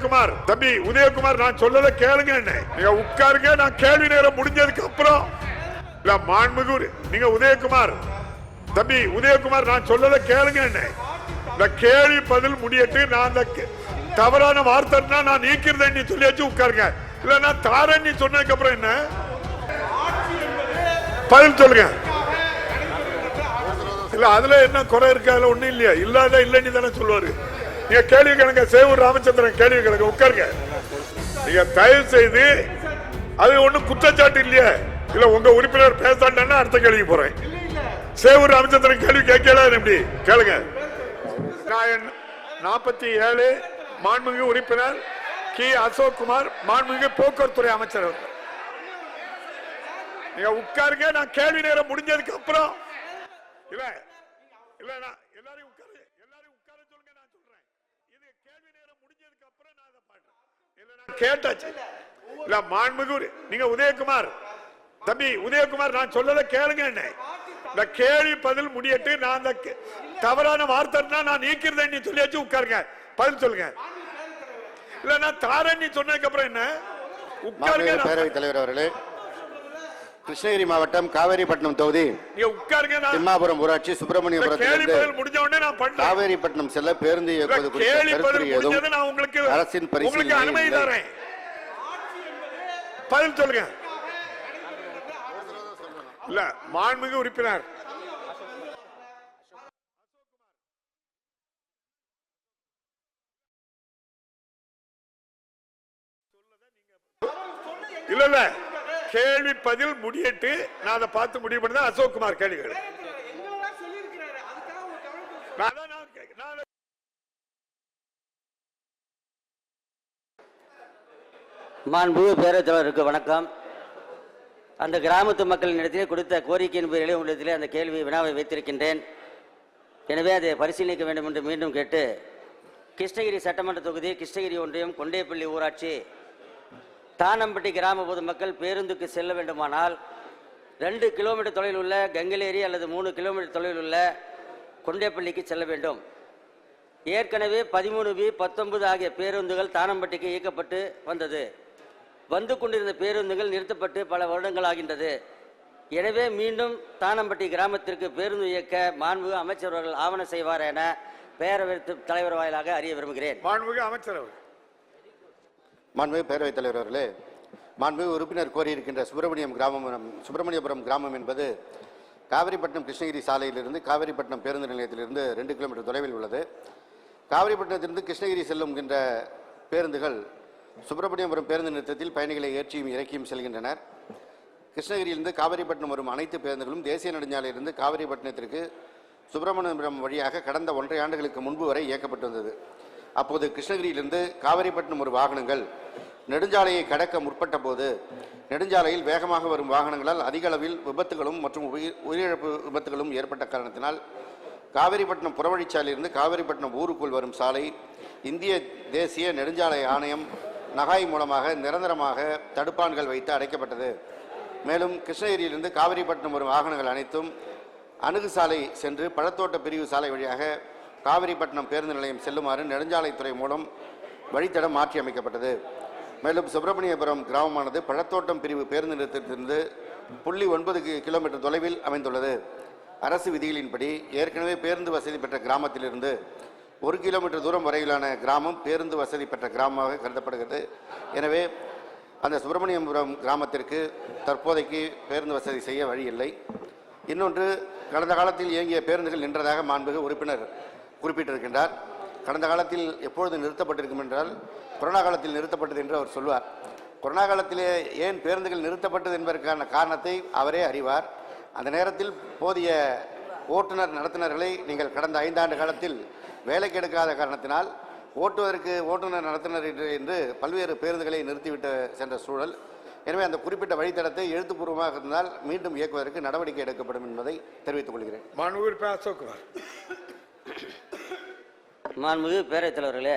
உதயகுமார். தம்பி உதயகுமார் நான் சொல்லத கேளுங்க என்ன. நீங்க உட்காருங்க நான் கேள்வி நேரம் முடிஞ்சதுக்கு அப்புறம். இல்ல மாண்புகு நீங்க உதயகுமார். தம்பி உதயகுமார் நான் சொல்லத கேளுங்க என்ன. இந்த கேள்வி பதில் முடியட்டு நான் அந்த தவறான வார்த்தைன்னா நான் நீக்கிறத நீ சொல்லியாச்சு உட்காருங்க. இல்ல நான் தாரன் நீ சொன்னதுக்கு அப்புறம் என்ன? பதில் சொல்லுங்க. இல்ல அதுல என்ன குறை இருக்கு அதுல ஒண்ணும் இல்லையா. இல்லாத இல்லைன்னு தானே சொல்லுவாரு. நீங்க கேள்வி கணக்க சேவூர் ராமச்சந்திரன் கேள்வி கணக்கு உட்காருங்க. நீங்க தயவு செய்து அது ஒண்ணும் குற்றச்சாட்டு இல்லையா. இல்ல உங்க உறுப்பினர் பேசாண்டா அடுத்த கேள்வி போறேன். சேவூர் ராமச்சந்திரன் கேள்வி கேட்கல எப்படி? கேளுங்க. நாற்பத்தி ஏழு மாண்புமிகு உறுப்பினர் கி. அசோக் குமார் மாண்புமிகு போக்குவரத்துறை அமைச்சர் நீங்க உட்காருங்க நான் கேள்வி நேரம் முடிஞ்சதுக்கு அப்புறம். இல்ல இல்ல நான் எல்லாரையும் உட்காரு எல்லாரையும் உட்கார சொல்லுங்க நான் சொல்றேன் இது கேள்வி நேரம் முடிஞ்சதுக்கு அப்புறம் நான் அதை பாடுறேன் இல்ல நான் கேட்டாச்சு. இல்ல மாண்புமிகு உரு- நீங்க உதயகுமார். தம்பி உதயகுமார் நான் சொல்லத கேளுங்க என்ன. இந்த கேள்வி பதில் முடியட்டு நான் அந்த தவறான வார்த்தைன்னா நான் நீக்கிறத நீ சொல்லியாச்சு உட்காருங்க. பதில் சொல்லுங்க. இல்ல நான் தாரேன் நீ சொன்னதுக்கு அப்புறம் என்ன? உட்காருங்க பேரவைத் தலைவர் அவர்களே கிருஷ்ணகிரி மாவட்டம் காவேரிப்பட்டினம் தொகுதி திம்மாபுரம் ஊராட்சி சுப்பிரமணியபுரத்திலிருந்து காவேரிப்பட்டினம் செல்ல பேருந்து இயக்குவது குறித்த அரசின். தரேன். பதில் சொல்லுங்க. இல்ல மாண்புமிகு உறுப்பினர். இல்ல இல்ல. கேள்வி பதில் முடியட்டு நான் அதை பார்த்து முடிவு பண்ணதான் அசோக் குமார் கேள்விகள். மாண்புமிகு பேரவைத் தலைவருக்கு வணக்கம். அந்த கிராமத்து மக்களின் இடத்திலே கொடுத்த கோரிக்கையின் பேரிலே உங்களிடத்திலே அந்த கேள்வி வினாவை வைத்திருக்கின்றேன். எனவே அதை பரிசீலிக்க வேண்டும் என்று மீண்டும் கேட்டு கிருஷ்ணகிரி சட்டமன்ற தொகுதி கிருஷ்ணகிரி ஒன்றியம் கொண்டேப்பள்ளி ஊராட்சி தானம்பட்டி கிராம பொதுமக்கள் பேருந்துக்கு செல்ல வேண்டுமானால் ரெண்டு கிலோமீட்டர் தொலைவில் உள்ள கங்கிலேரி அல்லது மூணு கிலோமீட்டர் தொலைவில் உள்ள கொண்டேப்பள்ளிக்கு செல்ல வேண்டும். ஏற்கனவே பதிமூணு பி பத்தொன்பது ஆகிய பேருந்துகள் தானம்பட்டிக்கு இயக்கப்பட்டு வந்தது. வந்து கொண்டிருந்த பேருந்துகள் நிறுத்தப்பட்டு பல வருடங்கள் ஆகின்றது. எனவே மீண்டும் தானம்பட்டி கிராமத்திற்கு பேருந்து இயக்க மாண்பு அமைச்சர் அவர்கள் ஆவணம் செய்வார் என பேரவை தலைவர் வாயிலாக அறிய விரும்புகிறேன். மாண்புமிகு அமைச்சர் அவர்கள் மாண்புமிகு பேரவைத் தலைவர் அவர்களே மாண்புமிகு உறுப்பினர் கோரியிருக்கின்ற சுப்பிரமணியம் கிராமம் சுப்பிரமணியபுரம் கிராமம் என்பது காவிரிப்பட்டினம் கிருஷ்ணகிரி சாலையிலிருந்து காவிரிப்பட்டினம் பேருந்து நிலையத்திலிருந்து ரெண்டு கிலோமீட்டர் தொலைவில் உள்ளது. காவிரிப்பட்டினத்திலிருந்து கிருஷ்ணகிரி செல்லுகின்ற பேருந்துகள் சுப்பிரமணியபுரம் பேருந்து நிறுத்தத்தில் பயணிகளை ஏற்றியும் இறக்கியும் செல்கின்றனர். கிருஷ்ணகிரியிலிருந்து காவிரிப்பட்டினம் வரும் அனைத்து பேருந்துகளும் தேசிய நெடுஞ்சாலையிலிருந்து காவிரிப்பட்டினத்திற்கு சுப்பிரமணியபுரம் வழியாக கடந்த ஒன்றரை ஆண்டுகளுக்கு முன்பு வரை இயக்கப்பட்டு வந்தது. அப்போது கிருஷ்ணகிரியிலிருந்து காவேரிப்பட்டினம் ஒரு வாகனங்கள் நெடுஞ்சாலையை கடக்க முற்பட்ட போது நெடுஞ்சாலையில் வேகமாக வரும் வாகனங்களால் அதிக அளவில் விபத்துகளும் மற்றும் உயிர் உயிரிழப்பு விபத்துகளும் ஏற்பட்ட காரணத்தினால் காவேரிப்பட்டினம் புறவழிச்சாலையிலிருந்து காவேரிப்பட்டினம் ஊருக்குள் வரும் சாலை இந்திய தேசிய நெடுஞ்சாலை ஆணையம் நகாய் மூலமாக நிரந்தரமாக தடுப்பான்கள் வைத்து அடைக்கப்பட்டது. மேலும் கிருஷ்ணகிரியிலிருந்து காவிரிப்பட்டினம் வரும் வாகனங்கள் அனைத்தும் அணுகு சாலை சென்று பழத்தோட்ட பிரிவு சாலை வழியாக காவிரிப்பட்டினம் பேருந்து நிலையம் செல்லுமாறு நெடுஞ்சாலைத்துறை மூலம் வழித்தடம் மாற்றி அமைக்கப்பட்டது. மேலும் சுப்பிரமணியபுரம் கிராமமானது பழத்தோட்டம் பிரிவு பேருந்து நிலையத்திலிருந்து புள்ளி ஒன்பது கிலோமீட்டர் தொலைவில் அமைந்துள்ளது. அரசு விதிகளின்படி ஏற்கனவே பேருந்து வசதி பெற்ற கிராமத்திலிருந்து ஒரு கிலோமீட்டர் தூரம் வரையிலான கிராமம் பேருந்து வசதி பெற்ற கிராமமாக கருதப்படுகிறது. எனவே அந்த சுப்பிரமணியபுரம் கிராமத்திற்கு தற்போதைக்கு பேருந்து வசதி செய்ய வழி இல்லை. இன்னொன்று கடந்த காலத்தில் இயங்கிய பேருந்துகள் நின்றதாக மாண்புக உறுப்பினர் குறிப்பிட்டிருக்கின்றார். கடந்த காலத்தில் எப்பொழுது நிறுத்தப்பட்டிருக்கும் என்றால் கொரோனா காலத்தில் நிறுத்தப்பட்டது என்று அவர் சொல்வார். கொரோனா காலத்திலே ஏன் பேருந்துகள் நிறுத்தப்பட்டது என்பதற்கான காரணத்தை அவரே அறிவார். அந்த நேரத்தில் போதிய ஓட்டுநர் நடத்துனர்களை நீங்கள் கடந்த ஐந்தாண்டு காலத்தில் வேலைக்கு எடுக்காத காரணத்தினால் ஓட்டுவதற்கு ஓட்டுநர் நடத்துனர் என்று என்று பல்வேறு பேருந்துகளை நிறுத்திவிட்டு சென்ற சூழல். எனவே அந்த குறிப்பிட்ட வழித்தடத்தை எழுத்துப்பூர்வமாக இருந்தால் மீண்டும் இயக்குவதற்கு நடவடிக்கை எடுக்கப்படும் என்பதை தெரிவித்துக் கொள்கிறேன். மாண்புமிகு பேரவைத் தலைவர்களே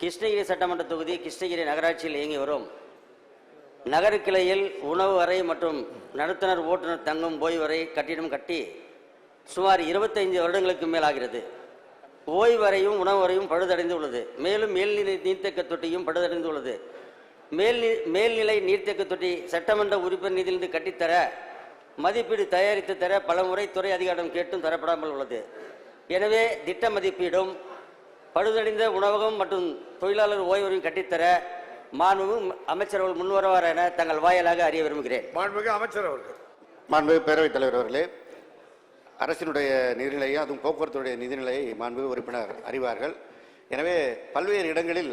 கிருஷ்ணகிரி சட்டமன்ற தொகுதி கிருஷ்ணகிரி நகராட்சியில் இயங்கி வரும். நகர கிளையில் உணவு அறை மற்றும் நடத்துனர் ஓட்டுநர் தங்கும் ஓய்வறை கட்டிடம் கட்டி சுமார் இருபத்தைந்து வருடங்களுக்கு மேலாகிறது ஓய்வறையும் வரையும் பழுதடைந்து உள்ளது. மேலும் மேல்நிலை நீர்த்தேக்க தொட்டியும் பழுதடைந்து உள்ளது. மேல்நி மேல்நிலை நீர்த்தேக்க தொட்டி சட்டமன்ற உறுப்பினர் நிதியிலிருந்து கட்டித்தர மதிப்பீடு தயாரித்து தர பலமுறை துறை அதிகாரம் கேட்டும் தரப்படாமல் உள்ளது. எனவே திட்ட மதிப்பீடும் பழுதடைந்த உணவகம் மற்றும் தொழிலாளர் ஓய்வறையும் கட்டித்தர மாண்பு அமைச்சர்கள் முன்வருவார் என தங்கள் வாயிலாக அறிய விரும்புகிறேன். மாண்புமிகு அமைச்சர் அவர்கள். மாண்புமிகு பேரவைத் தலைவர் அவர்களே அரசினுடைய நிதிநிலையை அதுவும் போக்குவரத்துடைய நிதிநிலையை மாண்புமிகு உறுப்பினர் அறிவார்கள். எனவே பல்வேறு இடங்களில்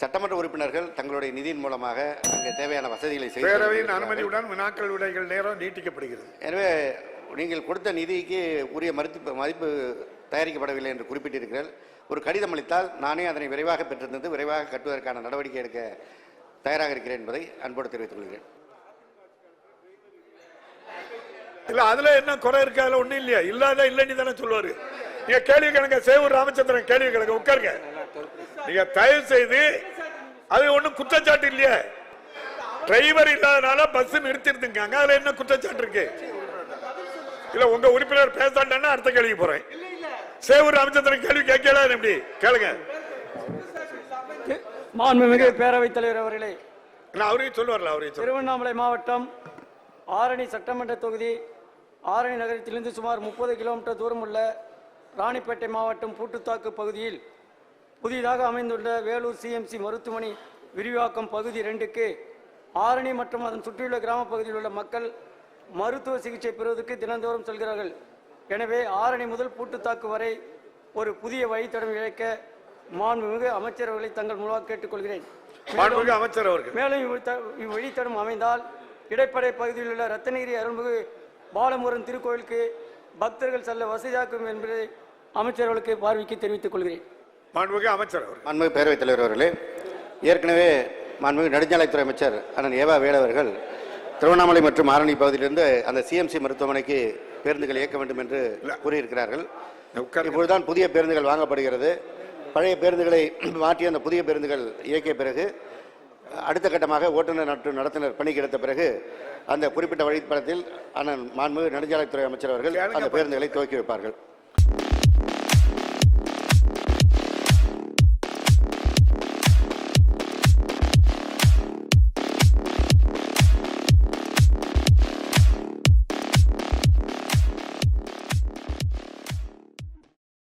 சட்டமன்ற உறுப்பினர்கள் தங்களுடைய நிதியின் மூலமாக அங்கே தேவையான வசதிகளை செய்து பேரவையின். அனுமதியுடன் வினாக்கள் விடைகள் நேரம் நீட்டிக்கப்படுகிறது. எனவே நீங்கள் கொடுத்த நிதிக்கு உரிய மதிப்பு மதிப்பு தயாரிக்கப்படவில்லை என்று குறிப்பிட்டிருக்கிறேன் ஒரு கடிதம் அளித்தால் நானே அதனை விரைவாக பெற்றிருந்தது விரைவாக கட்டுவதற்கான நடவடிக்கை எடுக்க தயாராக இருக்கிறேன் என்பதை அன்போடு தெரிவித்துக் கொள்கிறேன். இல்ல அதுல என்ன குறை இருக்கு? அதுல ஒண்ணும் இல்லையா. இல்லாத இல்லைன்னு தானே சொல்லுவாரு. நீங்க கேள்வி கணக்க சேவூர் ராமச்சந்திரன் கேள்வி கணக்க உட்காருங்க. நீங்க தயவு செய்து அது ஒண்ணும் குற்றச்சாட்டு இல்லையா. டிரைவர் இல்லாதனால பஸ் நிறுத்திருந்துங்க அதுல என்ன குற்றச்சாட்டு இருக்கு? இல்ல உங்க உறுப்பினர் பேசாண்டான்னா அடுத்த கேள்வி போறேன். சேவூர் ராமச்சந்திரன் கேள்வி கேட்கல எப்படி கேளுங்க. மாண்புமிகு பேரவைத் தலைவர் அவர்களே நான் அவரையும் சொல்லுவார்ல அவரையும் திருவண்ணாமலை மாவட்டம் ஆரணி சட்டமன்ற தொகுதி ஆரணி நகரத்திலிருந்து சுமார் முப்பது கிலோமீட்டர் தூரம் உள்ள ராணிப்பேட்டை மாவட்டம் பூட்டுத்தாக்கு பகுதியில் புதிதாக அமைந்துள்ள வேலூர் சிஎம்சி மருத்துவமனை விரிவாக்கம் பகுதி ரெண்டுக்கு ஆரணி மற்றும் அதன் சுற்றியுள்ள கிராம பகுதியில் உள்ள மக்கள் மருத்துவ சிகிச்சை பெறுவதற்கு தினந்தோறும் செல்கிறார்கள். எனவே ஆரணி முதல் பூட்டுத்தாக்கு வரை ஒரு புதிய வழித்தடம் இழைக்க மாண்புமிகு அமைச்சர்களை தங்கள் மூலமாக கேட்டுக்கொள்கிறேன். மாண்புமிகு அமைச்சர் அவர்கள். மேலும் இவ்வழித்த- இவ்வழித்தடம் அமைந்தால் இடைப்படை பகுதியில் உள்ள ரத்தனகிரி அருள்மிகு பாலமுருகன் திருக்கோயிலுக்கு பக்தர்கள் செல்ல வசதியாக்கும் என்பதை அமைச்சர்களுக்கு பார்வைக்கு தெரிவித்துக் கொள்கிறேன். மாண்புமிகு அமைச்சர் அவர்கள். மாண்புமிகு பேரவைத் தலைவர் அவர்களே ஏற்கனவே மாண்புமிகு நெடுஞ்சாலைத்துறை அமைச்சர் அண்ணன் ஏவா வேலு அவர்கள் திருவண்ணாமலை மற்றும் ஆரணி பகுதியிலிருந்து அந்த சிஎம்சி மருத்துவமனைக்கு பேருந்துகள் இயக்க வேண்டும் என்று கூறியிருக்கிறார்கள். இப்பொழுதுதான் புதிய பேருந்துகள் வாங்கப்படுகிறது. பழைய பேருந்துகளை மாற்றி அந்த புதிய பேருந்துகள் இயக்கிய பிறகு அடுத்த கட்டமாக ஓட்டுநர் மற்றும் நடத்துனர் பணிக்கு எடுத்த பிறகு அந்த குறிப்பிட்ட வழித்தடத்தில் அண்ணன் மாண்புமிகு நெடுஞ்சாலைத்துறை அமைச்சர் அவர்கள் அந்த பேருந்துகளை துவக்கி வைப்பார்கள்.